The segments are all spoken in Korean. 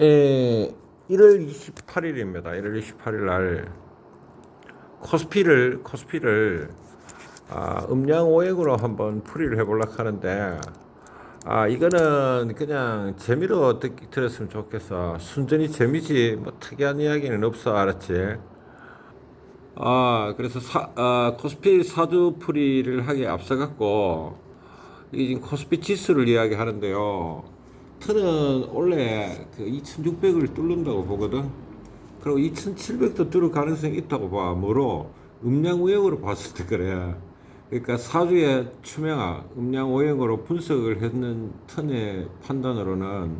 에, 1월 28일입니다. 1월 28일 날 코스피를 코스피를 아, 음량 오행으로 한번 풀이를 해보려고 하는데 아 이거는 그냥 재미로 듣, 들었으면 좋겠어. 순전히 재미지 뭐 특이한 이야기는 없어 알았지? 아 그래서 사, 아, 코스피 사주 풀이를 하기에 앞서갖고 이게 지금 코스피 지수를 이야기하는데요. 틀은 원래 그 2,600을 뚫는다고 보거든. 그리고 2,700도 뚫을 가능성이 있다고 봐. 뭐로? 음량 오행으로 봤을 때 그래. 그러니까 사주의 추명화, 음량 오행으로 분석을 했는 턴의 판단으로는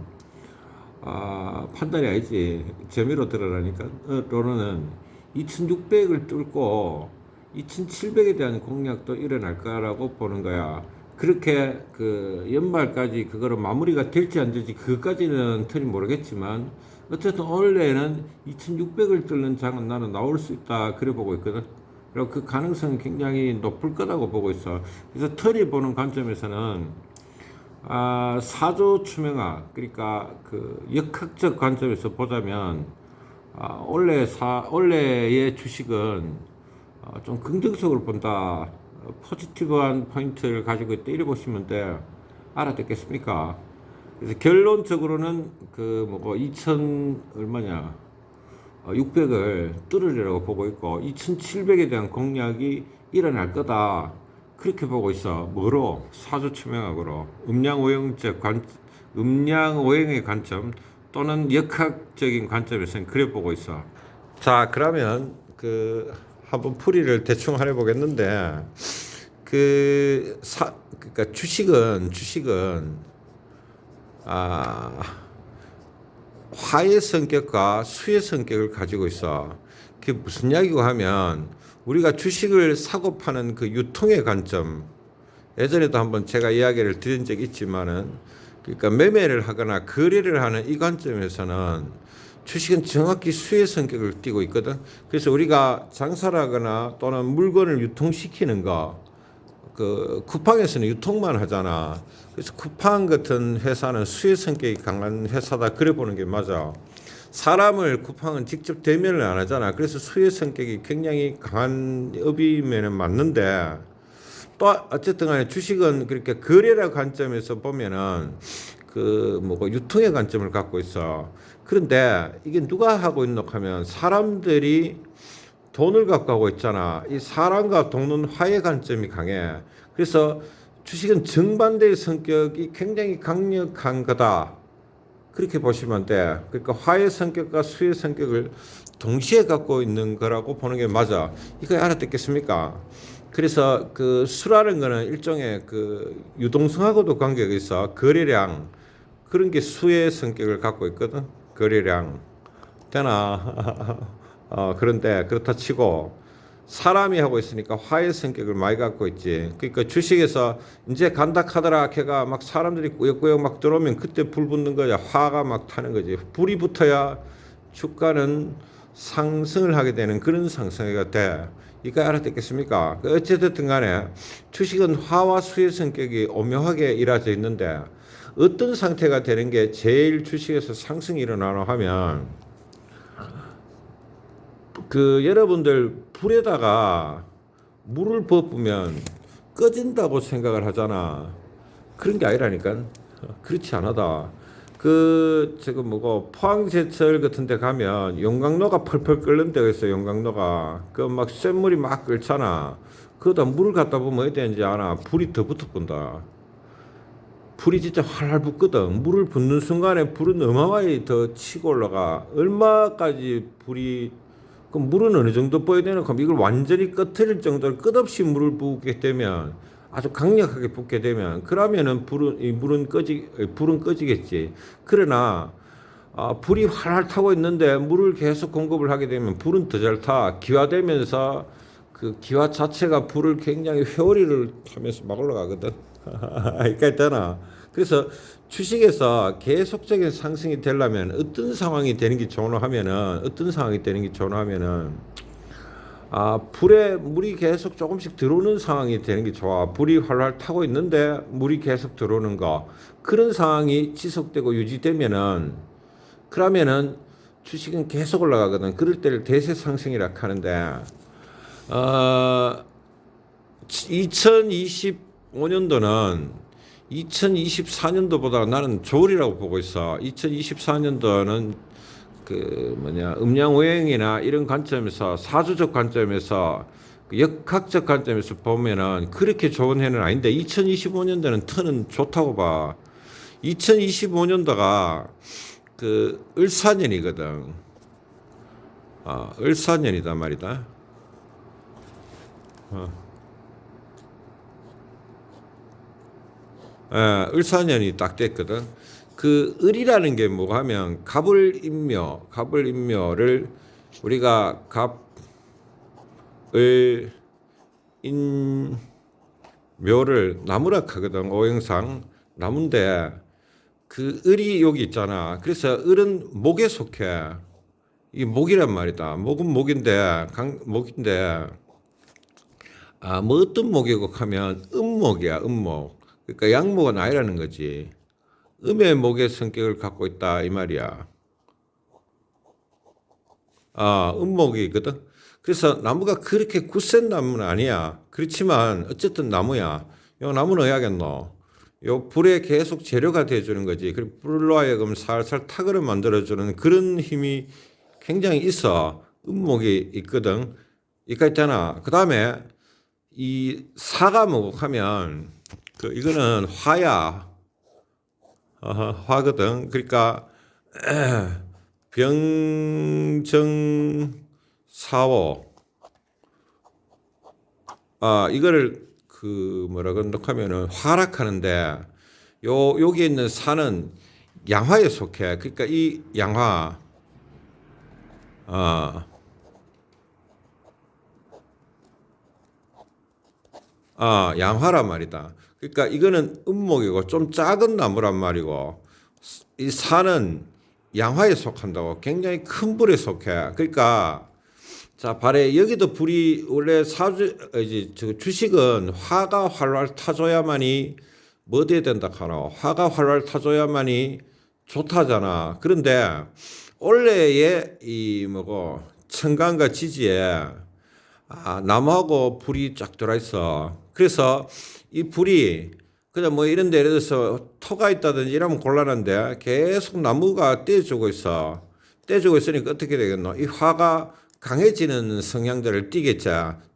아, 판단이 아니지. 재미로 들으라니까. 어, 로는 2,600을 뚫고 2,700에 대한 공략도 일어날 거라고 보는 거야. 그렇게 그 연말까지 그거로 마무리가 될지 안 될지 그것까지는 틀이 모르겠지만 어쨌든 원래는 2,600을 뚫는 장은 나는 나올 수 있다 그래 보고 있거든. 그리고 그 가능성이 굉장히 높을 거라고 보고 있어. 그래서 털이 보는 관점에서는 아, 사조 추명화 그러니까 그 역학적 관점에서 보자면 아, 원래 사 원래의 주식은 어, 좀 긍정적으로 본다. 어, 포지티브한 포인트를 가지고 있다. 이래 보시면 돼. 알아듣겠습니까? 그래서 결론적으로는 그 뭐고 2천 얼마냐? 어, 600을 뚫으리라고 보고 있고 2,700에 대한 공략이 일어날 거다. 그렇게 보고 있어. 뭐로? 사주 추명학으로. 음량 오행적 관, 음량 오행의 관점 또는 역학적인 관점에서는 그래 보고 있어. 자, 그러면 그 한번 풀이를 대충 해 보겠는데 그 사, 그러니까 주식은 주식은 아 화의 성격과 수의 성격을 가지고 있어. 그게 무슨 이야기고 하면 우리가 주식을 사고 파는 그 유통의 관점 예전에도 한번 제가 이야기를 드린 적이 있지만은 그러니까 매매를 하거나 거래를 하는 이 관점에서는 주식은 정확히 수의 성격을 띠고 있거든. 그래서 우리가 장사를 하거나 또는 물건을 유통시키는 거, 그 쿠팡에서는 유통만 하잖아. 그래서 쿠팡 같은 회사는 수의 성격이 강한 회사다. 그래 보는 게 맞아. 사람을 쿠팡은 직접 대면을 안 하잖아. 그래서 수의 성격이 굉장히 강한 업이면은 맞는데 또 어쨌든 간에 주식은 그렇게 거래라 관점에서 보면은 그 뭐고 유통의 관점을 갖고 있어. 그런데 이게 누가 하고 있노 하면 사람들이 돈을 갖고 하고 있잖아. 이 사람과 돈은 화의 관점이 강해. 그래서 주식은 정반대의 성격이 굉장히 강력한 거다. 그렇게 보시면 돼. 그러니까 화의 성격과 수의 성격을 동시에 갖고 있는 거라고 보는 게 맞아. 이거 알아듣겠습니까? 그래서 그 수라는 거는 일종의 그 유동성하고도 관계가 있어. 거래량. 그런 게 수의 성격을 갖고 있거든. 거래량. 되나? 어, 그런데 그렇다 치고 사람이 하고 있으니까 화의 성격을 많이 갖고 있지. 그러니까 주식에서 이제 간다 카더라 걔가 막 사람들이 꾸역꾸역 막 들어오면 그때 불 붙는 거야. 화가 막 타는 거지. 불이 붙어야 주가는 상승을 하게 되는 그런 상승회가 돼. 이거 알아듣겠습니까? 그 어찌됐든 간에 주식은 화와 수의 성격이 오묘하게 이루어져 있는데 어떤 상태가 되는 게 제일 주식에서 상승이 일어나나 하면 그 여러분들 불에다가 물을 부으면 꺼진다고 생각을 하잖아. 그런 게 아니라니까. 그렇지 않아다. 그 지금 뭐고 포항제철 같은 데 가면 용광로가 펄펄 끓는 데가 있어 용광로가. 그 막 쇳물이 막 끓잖아. 그거다 물을 갖다 보면 어디 되는지 알아? 불이 더 붙어 본다. 불이 진짜 활활 붙거든. 물을 붓는 순간에 불은 어마어마하게 더 치고 올라가. 얼마까지 불이 그 물은 어느 정도 보여야 되는 가 이걸 완전히 꺼트릴 정도로 끝없이 물을 부게 되면 아주 강력하게 붓게 되면 그러면은 불은 이 물은 꺼지 불은 꺼지겠지. 그러나 아, 불이 활활 타고 있는데 물을 계속 공급을 하게 되면 불은 더 잘 타. 기화되면서 그 기화 자체가 불을 굉장히 회오리를 타면서 막 올라가거든. 그러니까 있잖아. 그래서 주식에서 계속적인 상승이 되려면 어떤 상황이 되는 게 좋나 하면은 어떤 상황이 되는 게 좋나 하면은 아, 불에 물이 계속 조금씩 들어오는 상황이 되는 게 좋아. 불이 활활 타고 있는데 물이 계속 들어오는 거. 그런 상황이 지속되고 유지되면은 그러면은 주식은 계속 올라가거든. 그럴 때를 대세 상승이라 하는데 어 2025년도는 2024년도보다 나는 좋으리라고 보고 있어. 2024년도는 그 뭐냐 음양 오행이나 이런 관점에서 사주적 관점에서 그 역학적 관점에서 보면은 그렇게 좋은 해는 아닌데 2025년도는 터는 좋다고 봐. 2025년도가 그 을사년이거든. 아, 을사년이다 말이다. 어. 예, 을사년이 딱 됐거든. 그 을이라는 게 뭐가 하면 갑을 인묘, 갑을 인묘를 우리가 갑을 인 묘를 나무라 하거든. 오행상 나무인데 그 을이 여기 있잖아. 그래서 을은 목에 속해. 이 목이란 말이다. 목은 목인데 강 목인데 아, 뭐 어떤 목이고 하면 음목이야, 음목. 그러니까 양목은 아니라는 거지. 음의 목의 성격을 갖고 있다 이 말이야. 아, 음목이거든. 그래서 나무가 그렇게 굳센 나무는 아니야. 그렇지만 어쨌든 나무야. 요 나무는 어야겠노. 요 불에 계속 재료가 돼 주는 거지. 그리고 불로 하여금 살살 타그를 만들어 주는 그런 힘이 굉장히 있어. 음목이 있거든. 이까 있잖아. 그 다음에 이 사가 목하면 그 이거는 화야. 화거든. 그러니까 병정 사오. 아 이거를 그 뭐라 그런다하면은 화락하는데 요 여기 있는 사는 양화에 속해. 그러니까 이 양화. 아. 아, 양화란 말이다. 그러니까 이거는 음목이고 좀 작은 나무란 말이고 이 산은 양화에 속한다고 굉장히 큰 불에 속해. 그러니까 자, 발에 여기도 불이 원래 사주 이제 저 주식은 화가 활활 타줘야만이 뭐 돼야 된다 카노. 화가 활활 타줘야만이 좋다잖아. 그런데 원래의 이 뭐고 청강과 지지에 아, 나무하고 불이 쫙 들어 있어. 그래서 이 불이 그냥 뭐 이런 데 예를 들어서 터가 있다든지 이러면 곤란한데 계속 나무가 떼주고 있어. 떼주고 있으니까 어떻게 되겠노? 이 화가 강해지는 성향들을 띠겠지.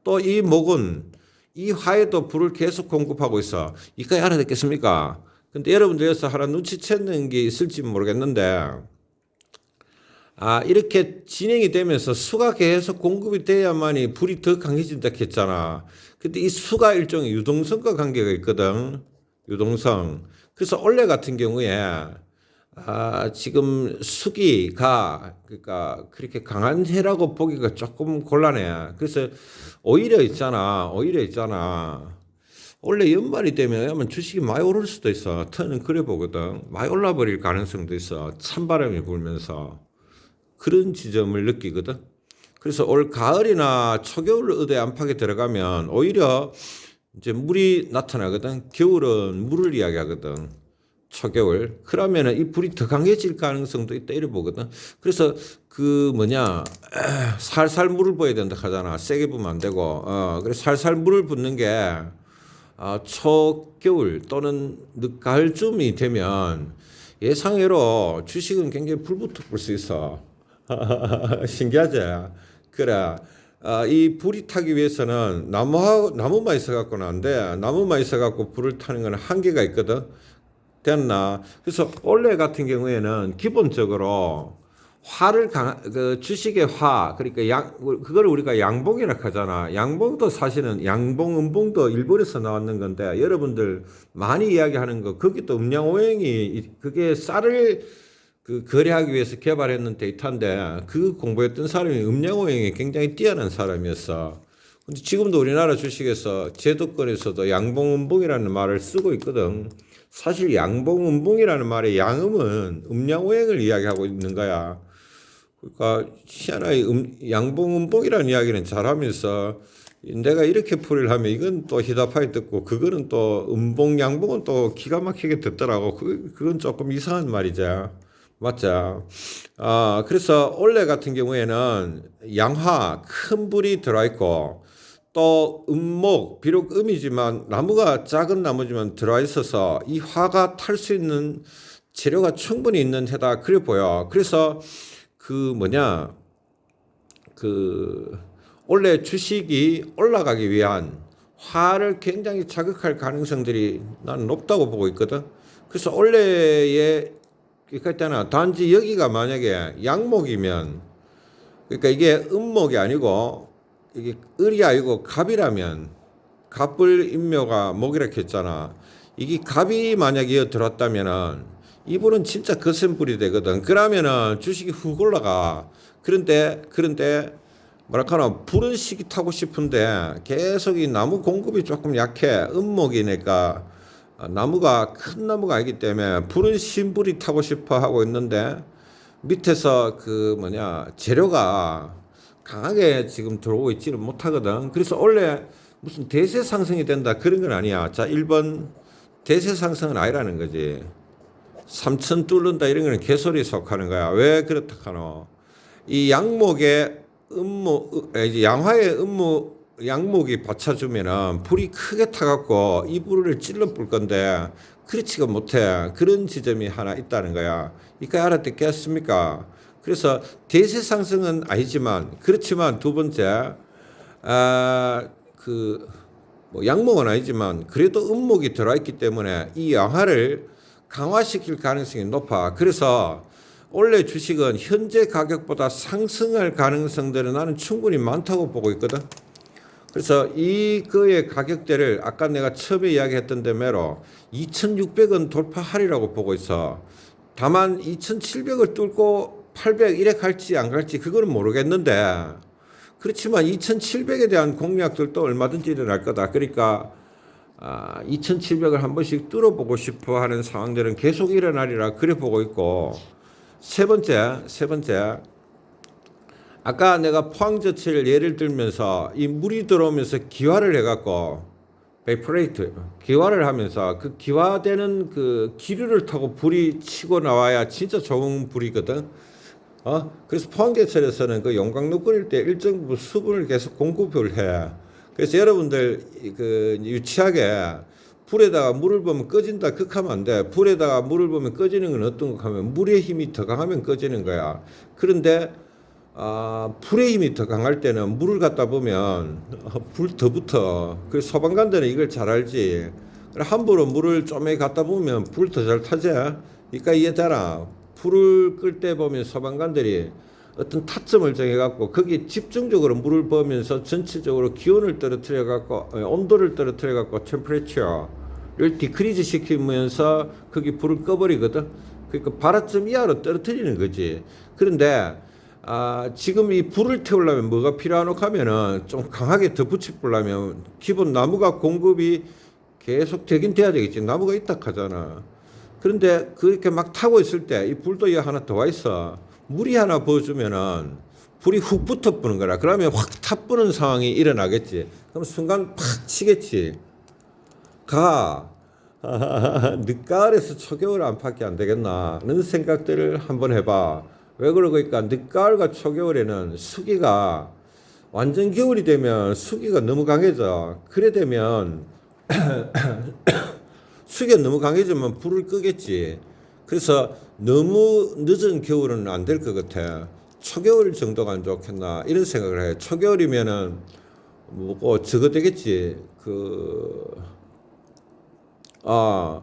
또이 목은 이 화에도 불을 계속 공급하고 있어. 이까지 알아듣겠습니까? 근데 여러분들에서 하나 눈치채는 게 있을지 모르겠는데 아, 이렇게 진행이 되면서 수가 계속 공급이 돼야만이 불이 더 강해진다 했잖아. 근데 이 수가 일종의 유동성과 관계가 있거든. 유동성. 그래서 원래 같은 경우에 아, 지금 수기가 그러니까 그렇게 강한 해라고 보기가 조금 곤란해. 그래서 오히려 있잖아. 오히려 있잖아. 원래 연말이 되면 아마 주식이 많이 오를 수도 있어. 터는 그래 보거든. 많이 올라 버릴 가능성도 있어. 찬바람이 불면서. 그런 지점을 느끼거든. 그래서 올 가을이나 초겨울 의대 안팎에 들어가면 오히려 이제 물이 나타나거든. 겨울은 물을 이야기하거든. 초겨울. 그러면은 이 불이 더 강해질 가능성도 있다 이래 보거든. 그래서 그 뭐냐 에, 살살 물을 부어야 된다 하잖아. 세게 부으면 안 되고. 어, 그래서 살살 물을 붓는 게 어, 초겨울 또는 늦가을쯤이 되면 예상외로 주식은 굉장히 불붙어 볼 수 있어. 신기하지? 그래. 아, 이 불이 타기 위해서는 나무 나무만 있어 갖고는 안 돼. 나무만 있어 갖고 불을 타는 건 한계가 있거든. 됐나? 그래서 원래 같은 경우에는 기본적으로 화를 강, 그 주식의 화, 그러니까 양, 그걸 우리가 양봉이라 하잖아. 양봉도 사실은 양봉, 음봉도 일본에서 나왔는 건데 여러분들 많이 이야기하는 거, 거기 또 음양오행이 그게 쌀을 그 거래하기 위해서 개발했는 데이터인데 그 공부했던 사람이 음양오행이 굉장히 뛰어난 사람이었어. 근데 지금도 우리나라 주식에서 제도권에서도 양봉음봉이라는 말을 쓰고 있거든. 사실 양봉음봉이라는 말의 양음은 음양오행을 이야기하고 있는 거야. 그러니까 희한하게 음, 양봉음봉이라는 이야기는 잘하면서 내가 이렇게 풀이를 하면 이건 또 희답하게 듣고 그거는 또 음봉 양봉은 또 기가 막히게 듣더라고. 그 그건 조금 이상한 말이죠. 맞죠? 아, 그래서 올해 같은 경우에는 양화 큰 불이 들어와 있고 또 음목 비록 음이지만 나무가 작은 나무지만 들어와 있어서 이 화가 탈 수 있는 재료가 충분히 있는 해다 그래 보여. 그래서 그 뭐냐 그 원래 주식이 올라가기 위한 화를 굉장히 자극할 가능성들이 나는 높다고 보고 있거든. 그래서 원래의 그러니까 있잖아 단지 여기가 만약에 양목이면 그러니까 이게 음목이 아니고 이게 을이 아니고 갑이라면 갑불 인묘가 목이라 했잖아. 이게 갑이 만약에 이어 들었다면은 이불은 진짜 거센 불이 되거든. 그러면은 주식이 훅 올라가. 그런데 그런데 뭐랄까나 불은 시기 타고 싶은데 계속 이 나무 공급이 조금 약해. 음목이니까 나무가 큰 나무가 아니기 때문에 불은 신불이 타고 싶어 하고 있는데 밑에서 그 뭐냐 재료가 강하게 지금 들어오고 있지는 못하거든. 그래서 원래 무슨 대세 상승이 된다 그런 건 아니야. 자, 1번 대세 상승은 아니라는 거지. 3천 뚫는다 이런 거는 개소리에 속하는 거야. 왜 그렇다 하노? 이 양목의 음모, 양화의 음모, 양목이 받쳐주면은 불이 크게 타갖고 이 불을 찔러 불 건데 그렇지가 못해. 그런 지점이 하나 있다는 거야. 이까 알아듣겠습니까? 그래서 대세 상승은 아니지만 그렇지만 두 번째 아그 양목은 아니지만 그래도 음목이 들어와 있기 때문에 이 양화를 강화시킬 가능성이 높아. 그래서 원래 주식은 현재 가격보다 상승할 가능성들은 나는 충분히 많다고 보고 있거든. 그래서 이 거의 가격대를 아까 내가 처음에 이야기했던 대로 2,600원 돌파하리라고 보고 있어. 다만 2,700을 뚫고 800 이래 갈지 안 갈지 그거는 모르겠는데 그렇지만 2,700에 대한 공략들도 얼마든지 일어날 거다. 그러니까 아, 2,700을 한 번씩 뚫어보고 싶어 하는 상황들은 계속 일어나리라 그래 보고 있고 세 번째 세 번째 아까 내가 포항저체를 예를 들면서 이 물이 들어오면서 기화를 해갖고 베이프레이트 기화를 하면서 그 기화되는 그 기류를 타고 불이 치고 나와야 진짜 좋은 불이거든. 어? 그래서 포항제철에서는 그 용광로 끓일 때 일정 부분 수분을 계속 공급을 해. 그래서 여러분들 그 유치하게 불에다가 물을 보면 꺼진다 극하면 안 돼. 불에다가 물을 보면 꺼지는 건 어떤 거 하면 물의 힘이 더 강하면 꺼지는 거야. 그런데 아, 힘이 더 강할 때는 물을 갖다 보면 불더 붙어. 그 소방관들은 이걸 잘 알지. 함부로 물을 좀에 갖다 보면 불 더 잘 타지. 그러니까 이해되나? 불을 끌 때 보면 소방관들이 어떤 타점을 정해갖고 거기 집중적으로 물을 부으면서 전체적으로 기온을 떨어뜨려갖고 어, 온도를 떨어뜨려갖고 템퍼레처를 디크리즈 시키면서 거기 불을 꺼버리거든. 그러니까 발화점 이하로 떨어뜨리는 거지. 그런데 아, 지금 이 불을 태우려면 뭐가 필요하노 하면은 좀 강하게 덧붙여 보려면 기본 나무가 공급이 계속 되긴 돼야 되겠지. 나무가 있다 하잖아. 그런데 그렇게 막 타고 있을 때 이 불도 이 하나 더 와 있어. 물이 하나 부어주면은 불이 훅 붙어 뿌는 거라. 그러면 확 타뿌는 상황이 일어나겠지. 그럼 순간 팍 치겠지. 가. 늦가을에서 초겨울 안팎이 안 되겠나 는 생각들을 한번 해봐. 왜 그러니까 늦가을과 초겨울에는 수기가 완전 겨울이 되면 수기가 너무 강해져. 그래 되면 수기가 너무 강해지면 불을 끄겠지. 그래서 너무 늦은 겨울은 안 될 것 같아. 초겨울 정도가 안 좋겠나 이런 생각을 해. 초겨울이면은 뭐고 저거 되겠지. 그 아.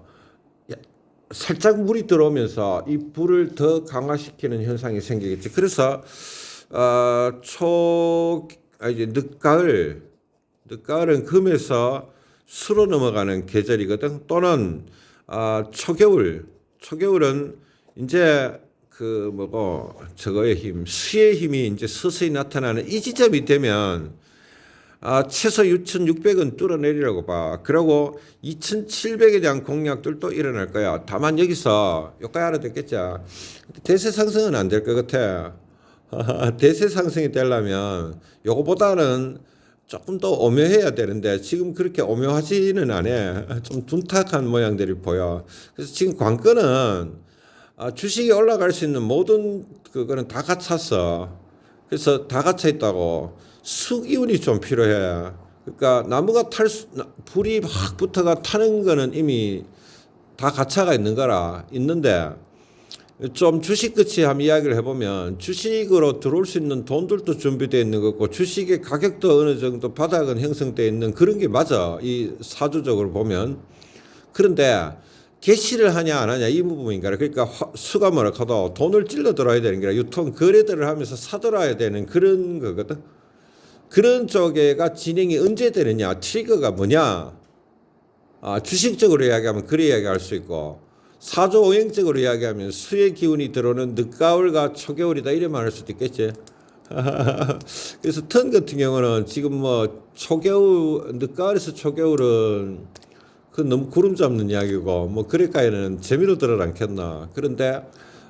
살짝 물이 들어오면서 이 불을 더 강화시키는 현상이 생기겠지. 그래서 어, 초 아, 이제 늦가을 늦가을은 금에서 수로 넘어가는 계절이거든. 또는 어, 초겨울 초겨울은 이제 그 뭐고 저거의 힘 수의 힘이 이제 서서히 나타나는 이 지점이 되면 아, 최소 6,600은 뚫어내리라고 봐. 그리고 2,700에 대한 공약들도 일어날 거야. 다만 여기서 여기까지 알아듣겠죠. 대세 상승은 안 될 것 같아. 대세 상승이 되려면 요거보다는 조금 더 오묘해야 되는데 지금 그렇게 오묘하지는 않아. 좀 둔탁한 모양들이 보여. 그래서 지금 관건은 아, 주식이 올라갈 수 있는 모든 그거는 다 갖췄어. 그래서 다 갖춰 있다고 수기운이 좀 필요해. 그러니까 나무가 탈 수, 나- 불이 확 붙어가 타는 거는 이미 다 가차가 있는 거라 있는데 좀 주식 끝이 한번 이야기를 해보면 주식으로 들어올 수 있는 돈들도 준비되어 있는 거고 주식의 가격도 어느 정도 바닥은 형성되어 있는 그런 게 맞아. 이 사주적으로 보면. 그런데 개시를 하냐 안 하냐 이 부분인가 그러니까 화- 수가 뭐라 하도 돈을 찔러 들어야 되는 게 유통 거래들을 하면서 사들어야 되는 그런 거거든 그런 쪽에가 진행이 언제 되느냐 트리거가 뭐냐 아, 주식적으로 이야기하면 그래 이야기할 수 있고 사조 오행적으로 이야기하면 수의 기운이 들어오는 늦가을과 초겨울이다 이래 말할 수도 있겠지. 그래서 턴 같은 경우는 지금 뭐 초겨울 늦가을에서 초겨울은 그 너무 구름 잡는 이야기고 뭐 그래까지는 재미로 들어 않겠나. 그런데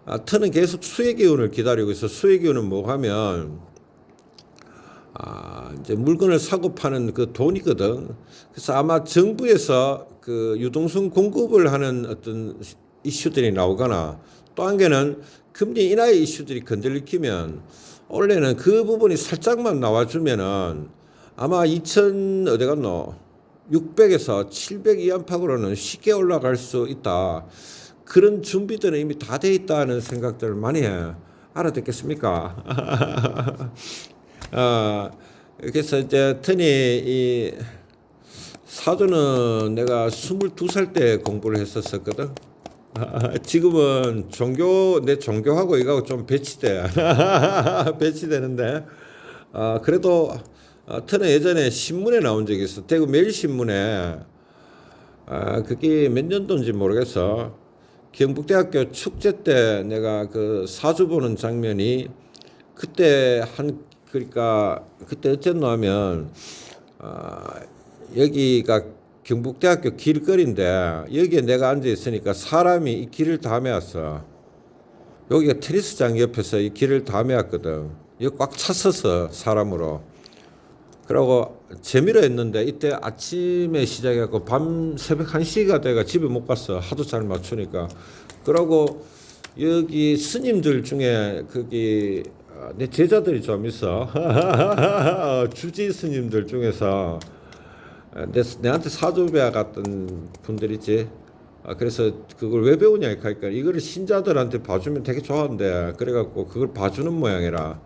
아, 턴은 계속 수의 기운을 기다리고 있어. 수의 기운은 뭐 하면 아, 이제 물건을 사고 파는 그 돈이거든. 그래서 아마 정부에서 그 유동성 공급을 하는 어떤 이슈들이 나오거나 또 한 개는 금리 인하의 이슈들이 건들리면 원래는 그 부분이 살짝만 나와주면은 아마 2000 어디 갔노? 600에서 700 이안팎으로는 쉽게 올라갈 수 있다. 그런 준비들은 이미 다 돼 있다는 생각들을 많이 해. 알아듣겠습니까? 어, 그래서 이제 터니 이 사주는 내가 22살 때 공부를 했었었거든. 아, 지금은 종교 내 종교하고 이거하고 좀 배치돼. 배치되는데. 아 그래도 아, 터는 예전에 신문에 나온 적이 있어. 대구 매일신문에. 아 그게 몇 년도인지 모르겠어. 경북대학교 축제 때 내가 그 사주 보는 장면이 그때 한 그러니까 그때 어쨌노 하면 아 여기가 경북대학교 길거리인데 여기에 내가 앉아 있으니까 사람이 이 길을 다 메웠어. 여기가 테니스장 옆에서 이 길을 다 메웠거든. 여기 꽉 찼었어 사람으로. 그러고 재미로 했는데 이때 아침에 시작해갖고 밤 새벽 1시가 돼가 집에 못 갔어. 하도 잘 맞추니까. 그러고 여기 스님들 중에 거기 어, 내 제자들이 좀 있어. 주지 스님들 중에서 내, 내한테 사주배와 같은 분들 있지. 아, 그래서 그걸 왜 배우냐 하니까 이거를 신자들한테 봐주면 되게 좋아한대. 그래갖고 그걸 봐주는 모양이라.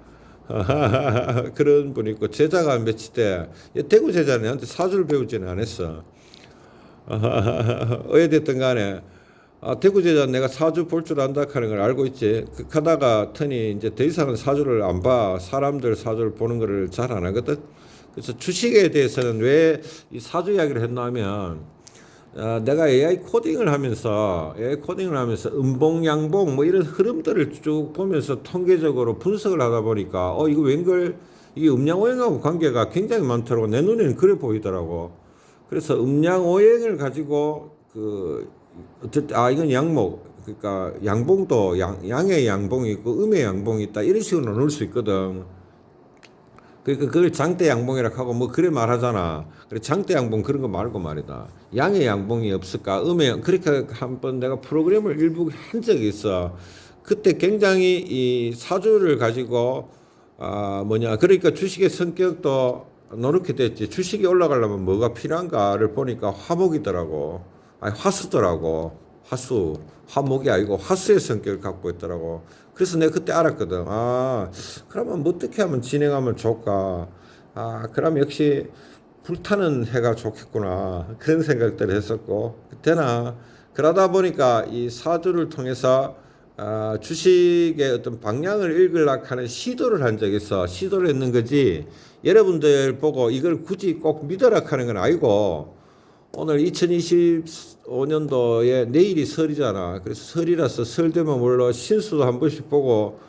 그런 분이 있고 제자가 며칠 때 대구 제자는 내한테 사주를 배우지는 않았어. 어찌 됐든 간에 아, 대구 제자 내가 사주 볼 줄 안다 하는 걸 알고 있지. 그 하다가 터니 이제 더 이상은 사주를 안 봐. 사람들 사주를 보는 거를 잘 안 하거든. 그래서 주식에 대해서는 왜 이 사주 이야기를 했나 하면 아, 내가 AI 코딩을 하면서 AI 코딩을 하면서 음봉 양봉 뭐 이런 흐름들을 쭉 보면서 통계적으로 분석을 하다 보니까 어 이거 웬걸 이게 음양 오행하고 관계가 굉장히 많더라고 내 눈에는 그래 보이더라고 그래서 음양 오행을 가지고 그 어쨌든 아 이건 양목 그러니까 양봉도 양, 양의 양봉이 있고 음의 양봉이 있다 이런 식으로 나눌 수 있거든 그러니까 그걸 장대 양봉이라고 하고 뭐 그래 말하잖아. 그래 장대 양봉 그런 거 말고 말이다. 양의 양봉이 없을까? 음의 양- 그렇게 한 번 내가 프로그램을 일부 한 적이 있어. 그때 굉장히 이 사주를 가지고 아 뭐냐 그러니까 주식의 성격도 노력해 됐지. 주식이 올라가려면 뭐가 필요한가를 보니까 화목이더라고. 아니 화수더라고. 화수. 화목이 아니고 화수의 성격을 갖고 있더라고. 그래서 내가 그때 알았거든. 아, 그러면 뭐 어떻게 하면 진행하면 좋을까? 아, 그럼 역시 불타는 해가 좋겠구나. 그런 생각들을 했었고, 그때나 그러다 보니까 이 사주를 통해서 아, 주식의 어떤 방향을 읽으려고 하는 시도를 한 적이 있어. 시도를 했는 거지. 여러분들 보고 이걸 굳이 꼭 믿으라 하는 건 아니고, 오늘 2025년도에 내일이 설이잖아. 그래서 설이라서 설 되면 물론 신수도 한 번씩 보고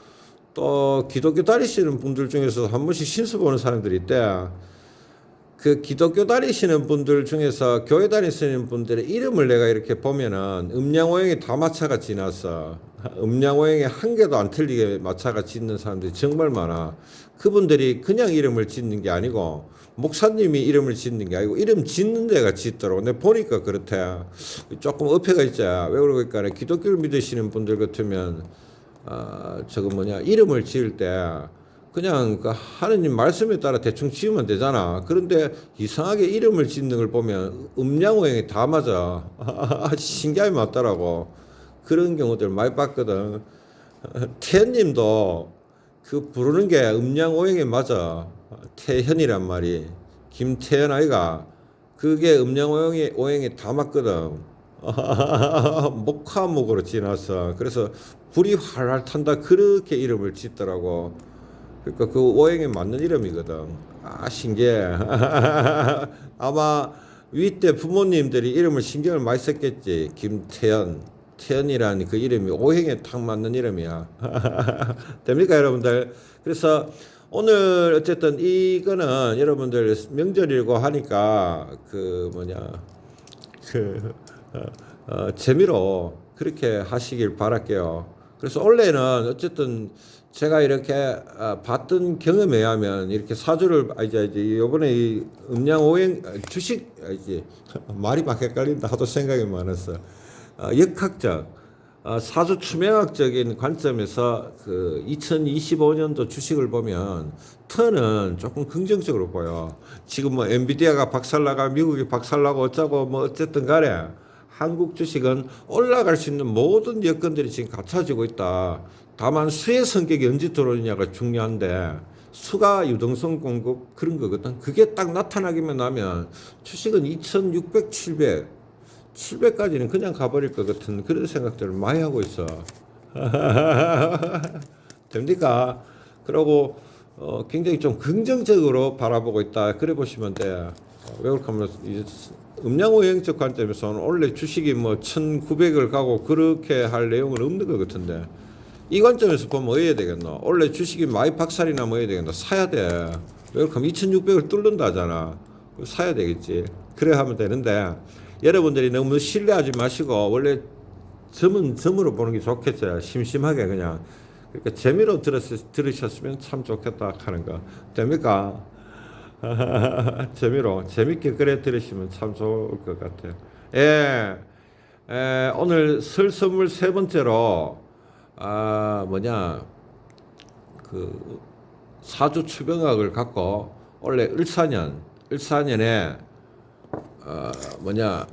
또 기독교 다니시는 분들 중에서 한 번씩 신수 보는 사람들이 있대. 그 기독교 다니시는 분들 중에서 교회 다니시는 분들의 이름을 내가 이렇게 보면은 음양오행이 다 마차가 지났어. 음양오행이 한 개도 안 틀리게 마차가 짓는 사람들이 정말 많아. 그분들이 그냥 이름을 짓는 게 아니고 목사님이 이름을 짓는 게 아니고 이름 짓는 데가 짓더라고. 내가 보니까 그렇대. 조금 어폐가 있지. 왜 그러니까 기독교를 믿으시는 분들 같으면 아 저거 뭐냐 이름을 지을 때 그냥 그 하느님 말씀에 따라 대충 지으면 되잖아. 그런데 이상하게 이름을 짓는 걸 보면 음양오행이 다 맞아. 신기하게 맞더라고. 그런 경우들 많이 봤거든. 태현님도 그 부르는 게 음양오행이 맞아. 태현이란 말이 김태현 아이가 그게 음양오행이 오행이 다 맞거든. 목화목으로 지났어. 그래서 불이 활활 탄다 그렇게 이름을 짓더라고. 그러니까 그 오행에 맞는 이름이거든. 아 신기해. 아마 위때 부모님들이 이름을 신경을 많이 썼겠지. 김태현, 태현이라는 그 이름이 오행에 딱 맞는 이름이야. 됩니까 여러분들? 그래서 오늘 어쨌든 이거는 여러분들 명절이고 하니까 그 뭐냐 그 어, 어, 재미로 그렇게 하시길 바랄게요. 그래서 원래는 어쨌든 제가 이렇게 어, 봤던 경험에 의하면 이렇게 사주를 아 이제 이제 요번에 이 음양 오행 아, 주식 아, 이제 말이 막 헷갈린다 하도 생각이 많았어. 어, 역학적 어, 사주 추명학적인 관점에서 그 2025년도 주식을 보면 턴은 조금 긍정적으로 보여. 지금 뭐 엔비디아가 박살나가 미국이 박살나고 어쩌고 뭐 어쨌든 간에 한국 주식은 올라갈 수 있는 모든 여건들이 지금 갖춰지고 있다. 다만 수의 성격이 언제 들어오느냐가 중요한데 수가 유동성 공급 그런 거거든. 그게 딱 나타나기만 하면 주식은 2,600, 700 700까지는 그냥 가버릴 것 같은 그런 생각들을 많이 하고 있어. 됩니까? 그러고 어, 굉장히 좀 긍정적으로 바라보고 있다. 그래 보시면 돼. 어, 왜 그렇게 하면 이 음양오행적 관점에서는 원래 주식이 뭐 1900을 가고 그렇게 할 내용은 없는 것 같은데 이 관점에서 보면 뭐 해야 되겠노? 원래 주식이 많이 박살이나 뭐 해야 되겠노? 사야 돼. 하면 2600을 뚫는다 잖아. 사야 되겠지. 그래 하면 되는데 여러분들이 너무 신뢰하지 마시고 원래 점은 점으로 보는 게 좋겠죠. 심심하게 그냥. 그러니까 재미로 들었, 들으셨으면 참 좋겠다 하는 거. 됩니까? 재미로 재밌게 그래 들으시면 참 좋을 것 같아요. 예, 에, 오늘 설 선물 세 번째로 아 뭐냐 그 사주 추병학을 갖고 원래 을사년 을사년에 어 뭐냐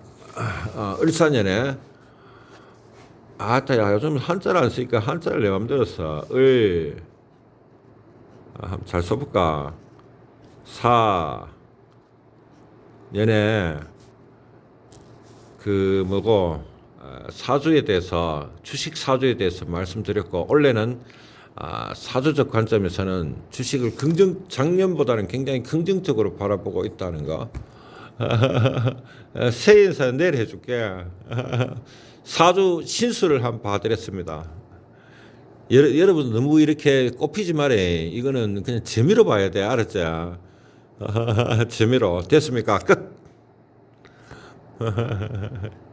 어, 을사년에 아따야 요즘 한자를 안 쓰니까 한자를 내 맘대로 써. 을 아, 잘 써볼까? 사 년에 그 뭐고 어, 사주에 대해서 주식 사주에 대해서 말씀드렸고 원래는 아, 사주적 관점에서는 주식을 긍정 작년보다는 굉장히 긍정적으로 바라보고 있다는 거. 새 인사 내일 해줄게. 사주 신수를 한번 봐드렸습니다. 여러, 여러분 너무 이렇게 꼽히지 말해. 이거는 그냥 재미로 봐야 돼. 알았지? 재미로. 됐습니까? 끝.